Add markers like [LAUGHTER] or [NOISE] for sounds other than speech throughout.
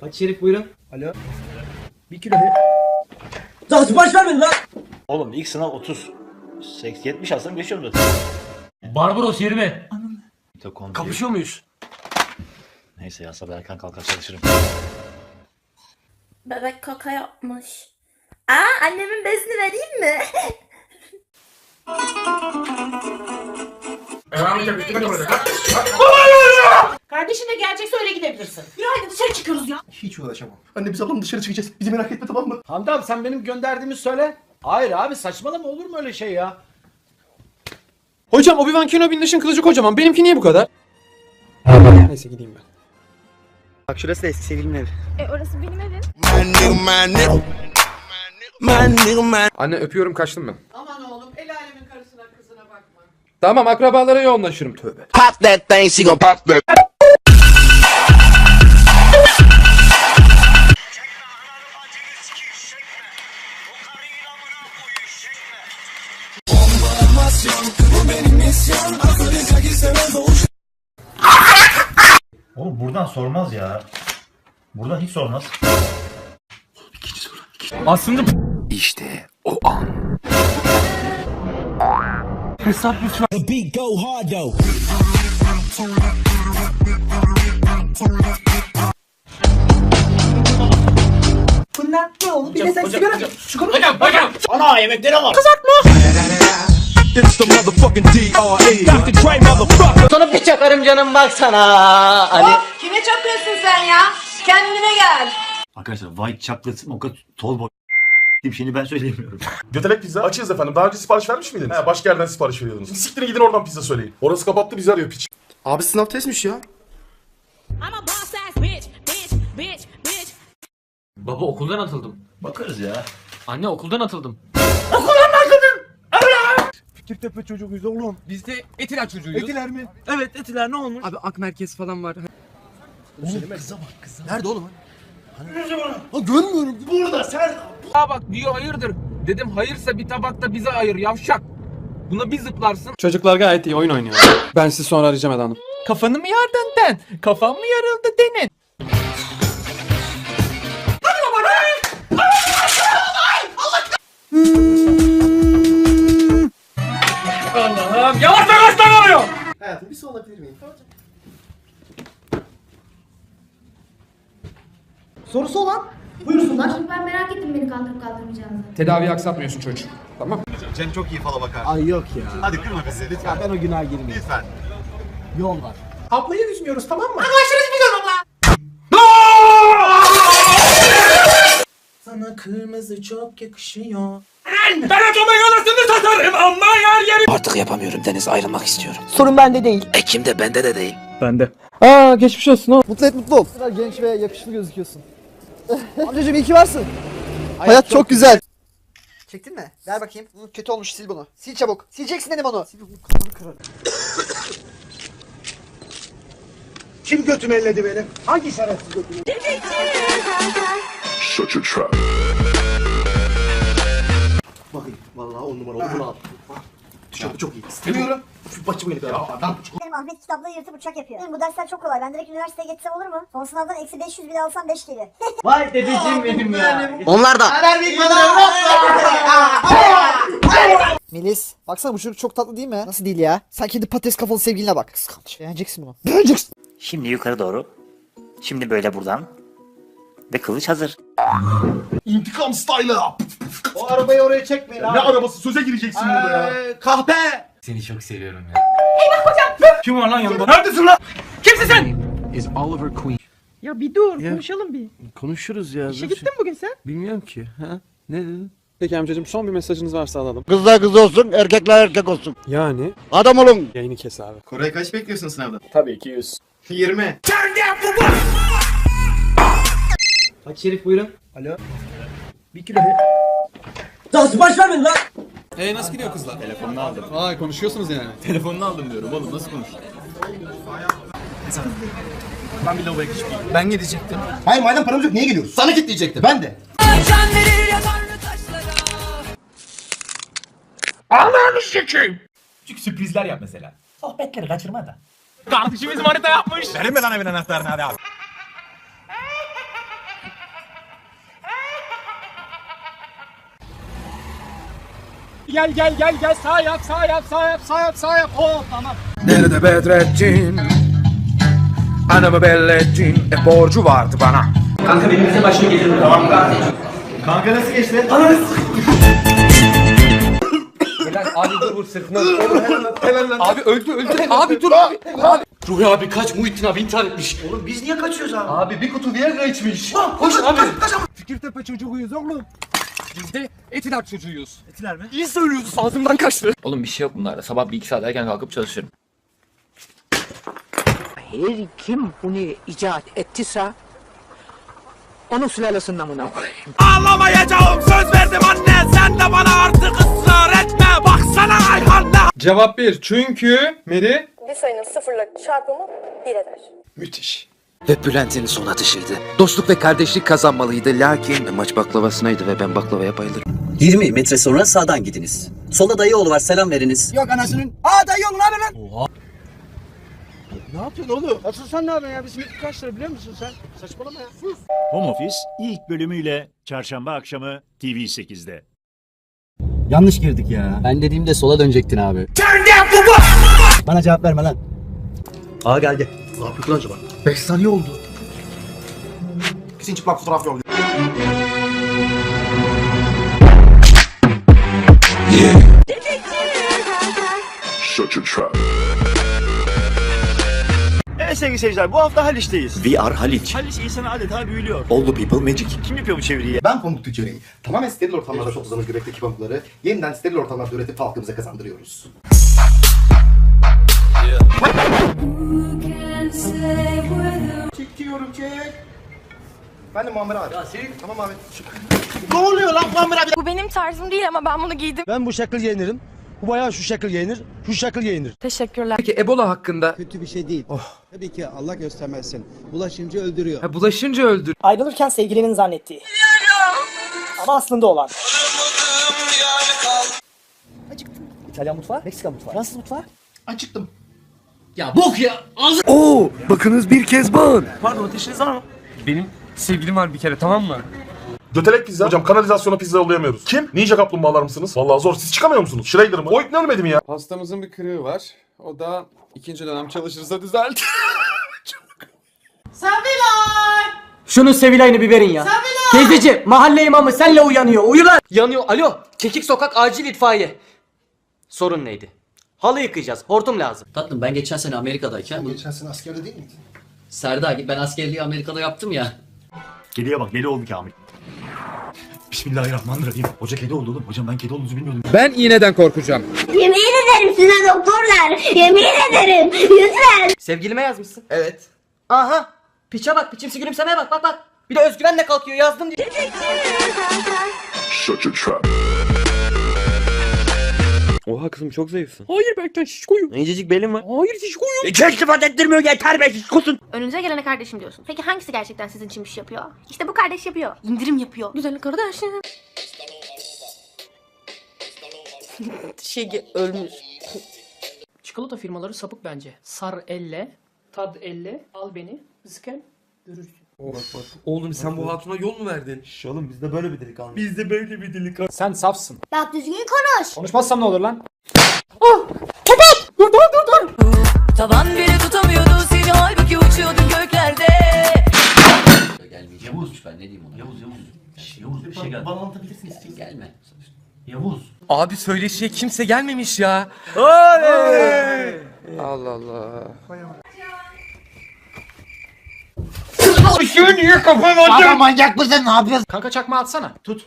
Hadi Şerif buyurun. Alo. Bir kilo he. Daha sipariş vermedin lan. Oğlum ilk sınav 30. 80, 70 alsam geçiyorum zaten. Barbaros 20. Mitokondri. Kapışıyor muyuz? Neyse ya sabah erken kalkar çalışırım. Bebek kaka yapmış. Aa annemin bezini vereyim mi? [LAUGHS] Kardeşin de gelecekse öyle gidebilirsin. Yürü hadi dışarı çıkıyoruz ya. Hiç uğraşamam. Anne biz ablamla dışarı çıkacağız. Bizi merak etme tamam mı? Hamdi abi sen benim gönderdiğimi söyle. Hayır abi saçmalama olur mu öyle şey ya? Hocam Obi-Wan Kenobi'nin ışın kılıcı kocaman. Benimki niye bu kadar? Neyse gideyim ben. Bak şurası da eski sevgilimin evi. E orası benim evim. Anne öpüyorum kaçtım ben. Tamam akrabalara yoğunlaşırım tövbe. Oğlum buradan sormaz ya. Buradan hiç sormaz. Aslında Bunlar ne oldu? Bir de sen sigara. Şu konu. hocam hocam. Ana yemekleri var. Sana bir çakarım canım baksana. Hani Kime çakıyorsun sen ya? Kendine gel. Arkadaşlar white chocolate mocha boy. Şimdi ben söyleyemiyorum. [LAUGHS] Götelek pizza. Açığız efendim. Daha önce sipariş vermiş miydiniz? He, başka yerden sipariş veriyordunuz. Siktirin gidin oradan pizza söyleyin. Orası kapattı bizi arıyor piç. Abi sınav testmiş ya. I'm a boss ass bitch, bitch, bitch, bitch. Baba okuldan atıldım. Bakarız ya. Anne okuldan atıldım. Fikirtepe çocuğuyuz oğlum. Biz de Etiler çocuğuyuz. Etiler mi? evet etiler ne olmuş? Abi ak merkez falan var. Nerede oğlum? Ha görmüyorum. Burada sen. Aa bak diyor hayırdır. Dedim hayırsa bir tabakta bize ayır yavşak. Buna bir zıplarsın. Çocuklar gayet iyi oyun oynuyor. Ben sizi sonra arayacağım Eda Hanım. Kafanı mı yardın den? Kafam mı yarıldı denin? Allah'ım yavaş yavaş oluyor. Hayatım bir su alabilir miyim? Sorusu olan buyursunlar. Ben merak ettim beni kaldırıp kaldırmayacağınızı. Tedaviyi aksatmıyorsun çocuk. Tamam. Cem çok iyi fala bakar. Ay yok ya. Hadi kırma bizi lütfen. Ben o günah girmeyeyim. Lütfen. Yol var. Ablayı üzmüyoruz tamam mı? Sana kırmızı çok yakışıyor. Ben atomun anasını satarım ama yer yeri. Artık yapamıyorum Deniz ayrılmak istiyorum. Sorun bende değil. Ekim de bende de değil. Aa geçmiş olsun o. Mutlu et mutlu ol. genç ve yakışıklı gözüküyorsun. Amcacığım iyi ki varsın. Hayat, çok, güzel. Çektin mi? Ver bakayım. Hı, kötü olmuş sil bunu. Sil çabuk. Sileceksin dedim onu. Sil bunu kafanı kırarım. Kim götümü elledi benim? Hangi şerefsiz götümü? Bakayım. Vallahi on numara oldu bunu al. Tişörtü çok iyi. İstemiyorum. Şu başımı yedi. Adam Benim Ahmet kitapları yırtıp uçak yapıyor. Benim bu dersler çok kolay. Ben direkt üniversiteye geçsem olur mu? Son sınavdan eksi 500 bile alsam 5 gelir. [LAUGHS] Vay dedeciğim benim ya. Onlar da. Melis, baksana bu çocuk çok tatlı değil mi? Nasıl değil ya? Sen kendi patates kafalı sevgiline bak. Kıskanç. Beğeneceksin bunu. Beğeneceksin. Şimdi yukarı doğru. Şimdi böyle buradan. Ve kılıç hazır. intikam style'ı. O arabayı oraya çekmeyin Ne arabası söze gireceksin burada ya. Kahpe. Seni çok seviyorum ya. Eyvah hocam. Kim var lan yanında? Neredesin lan? Kimsin sen? Ya bir dur konuşalım bir. Konuşuruz ya. İşe gittin mi bugün sen? Bilmiyorum ki. Ha? Ne dedin? Peki amcacığım son bir mesajınız varsa alalım. Kızlar kız olsun, erkekler erkek olsun. Yani Adam olun. yayını kes abi. Koray kaç bekliyorsun sınavda? Tabii ki 100. 20. Hadi Şerif buyurun. Alo. Bir kilo. Daha sipariş vermedin lan. Ee nasıl gidiyor kızlar? Telefonunu aldım. Aa konuşuyorsunuz yani. Telefonunu aldım diyorum oğlum nasıl konuş? Ben gidecektim. Hayır madem paramız yok niye geliyoruz? Sana kitleyecektim. Ben de. Küçük sürprizler yap mesela. Sohbetleri kaçırma da. Kardeşimiz manita yapmış. Verin mi lan evin anahtarını hadi abi. Gel gel gel gel sağ yap sağ yap sağ yap sağ yap sağ yap. Oh tamam. Nerede Bedrettin? Anamı bellettin. E borcu vardı bana. Kanka nasıl geçti? Abi dur sırtına. Abi öldü öldü. Abi dur abi. Abi. Ruhi abi kaç Muhittin abi intihar etmiş. Oğlum biz niye kaçıyoruz abi? Abi bir kutu Viagra içmiş. Koş abi. Fikirtepe çocuğuyuz oğlum. Biz de Etiler çocuğuyuz. Etiler mi? İyi söylüyorsun ağzımdan kaçtı. Oğlum bir şey yok bunlarda. Sabah bir iki saat erken kalkıp çalışırım. Her kim bunu icat ettiyse onun sülalesinden buna Ağlamayacağım söz verdim anne sen de bana artık ısrar etme baksana Ayhan'la. Cevap 1. Çünkü Meri Bir sayının sıfırla çarpımı bir eder. müthiş. Ve Bülent'in son atışıydı. Dostluk ve kardeşlik kazanmalıydı lakin maç baklavasınaydı ve ben baklavaya bayılırım. 20 metre sonra sağdan gidiniz. Solda dayı oğlu var selam veriniz. Yok anasının. Aa dayı oğlum abi lan. Oha. Ne yapıyorsun oğlum? Asıl sen ne yapıyorsun ya? Bizim kaç lira biliyor musun sen? Saçmalama ya. Sus. Home Office ilk bölümüyle çarşamba akşamı TV8'de. Yanlış girdik ya. Ben dediğimde sola dönecektin abi. Bana cevap verme lan. Aa geldi. Ne yapıyorsun acaba? 5 saniye oldu. Kesin çıplak fotoğraf yok. Evet sevgili seyirciler bu hafta Haliç'teyiz. We are Haliç. Haliç insanı adeta büyülüyor. All the people magic. Kim yapıyor bu çeviriyi? Ben pamuk tüccarıyım. Tamamen steril ortamlarda toplamış göbekteki pamukları yeniden steril ortamlarda üretip halkımıza kazandırıyoruz. Çekiyorum çek. Ben de Muammer abi. Ya senin... Tamam abi. Bu benim tarzım değil ama ben bunu giydim. Ben bu şekil giyinirim. Bu bayağı şu şekil giyinir. Şu şekil giyinir. Teşekkürler. Peki Ebola hakkında Kötü bir şey değil. Tabii ki Allah göstermezsin. Bulaşınca öldürüyor. ha, bulaşınca öldür. Ayrılırken sevgilinin zannettiği. Ama aslında olan. Acıktım. İtalyan mutfağı, Meksika mutfağı, Fransız mutfağı. Acıktım. Ya bok ya. Oo, bakınız bir kez bağın. Pardon ateşiniz var mı? Benim sevgilim var bir kere tamam mı? Götelek pizza. Hocam kanalizasyona pizza yollayamıyoruz. Kim? Ninja kaplumbağalar mısınız? Vallahi zor. Siz çıkamıyor musunuz? Schrader mı? O ipne ölmedi mi ya? Hastamızın bir kırığı var. O da ikinci dönem çalışırsa düzelt. [LAUGHS] Şunun Sevilay'ını bir verin ya. Teyzeciğim mahalle imamı senle uyanıyor. Uyu lan. Yanıyor. Alo. Kekik sokak acil itfaiye. Sorun neydi? Halı yıkayacağız. Hortum lazım. Tatlım ben geçen sene Amerika'dayken Geçen sene askerde değil miydin? Serdar ben askerliği Amerika'da yaptım ya. Kediye bak deli oldu Kamil. Bismillahirrahmanirrahim. Hoca kedi oldu oğlum. Hocam ben kedi olduğunuzu bilmiyordum. Ben iğneden korkacağım. Yemin ederim size doktorlar. Yemin ederim. Lütfen. Sevgilime yazmışsın. Evet. Aha. Piçe bak. Piçimsi gülümsemeye bak. Bak bak. Bir de özgüvenle kalkıyor. Yazdım diyor. Oha kızım çok zayıfsın. Hayır Berkcan şişkoyum. İncecik belin var. Hayır şişkoyum. Hiç sıfat ettirmiyor yeter be şişkosun. Önünüze gelene kardeşim diyorsun. Peki hangisi gerçekten sizin için bir şey yapıyor? İşte bu kardeş yapıyor. İndirim yapıyor. Güzel kardeşim. Şey ölmüş. Çikolata firmaları sapık bence. Sar elle, tad elle, al beni, zıken, görürsün. Oğlum sen bu hatuna yol mu verdin? Oğlum bizde böyle bir delikanlı. Bizde böyle bir delikanlı. Sen safsın. Bak düzgün konuş. Konuşmazsam ne olur lan? Taban biri tutamıyordu seni halbuki uçuyordun göklerde. Gelmeyeceğim. Yavuz ben ne diyeyim ona? Yavuz Yavuz. Yavuz bir şey geldi. Bana anlatabilirsiniz. Gelme. Yavuz. Abi söyleşiye kimse gelmemiş ya. Allah Allah. Kanka çakma atsana. Tut.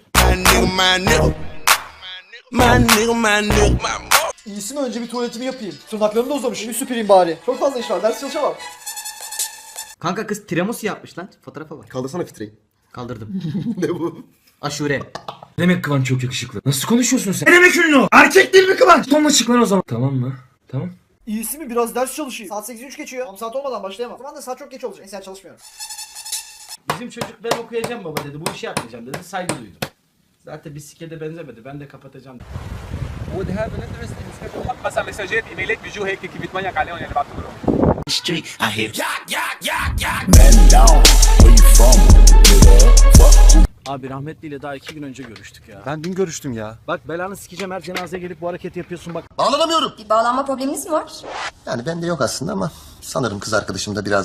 İyisi mi önce bir tuvaletimi yapayım. Tırnaklarım da uzamış. Bir süpüreyim bari. Çok fazla iş var. Ders çalışamam. Kanka kız tiramisu yapmış lan. Fotoğrafa bak. Kaldırsana fitreyi. Kaldırdım. [LAUGHS] ne bu? Aşure. Demek Kıvanç çok yakışıklı. Nasıl konuşuyorsun sen? Ne demek ünlü o? Erkek değil mi Kıvanç? Tonla çık lan o zaman. Tamam mı? Tamam. İyisi mi biraz ders çalışayım. Saat 8.03 geçiyor. Tam saat olmadan başlayamam. O zaman da saat çok geç olacak. Neyse ben çalışmıyorum. Bizim çocuk ben okuyacağım baba dedi. Bu işi yapmayacağım dedi. Saygı duydum. Zaten bisiklete benzemedi. Ben de kapatacağım. would have an interest in discussion. Pasa mesajı e-mail video هيك كيف بتمنيك عليهم يعني بعتوا لهم. Abi rahmetliyle daha iki gün önce görüştük ya. Ben dün görüştüm ya. Bak belanı sikeceğim her cenazeye gelip bu hareketi yapıyorsun bak. Bağlanamıyorum. Bir bağlanma probleminiz mi var? Yani bende yok aslında ama sanırım kız arkadaşım da biraz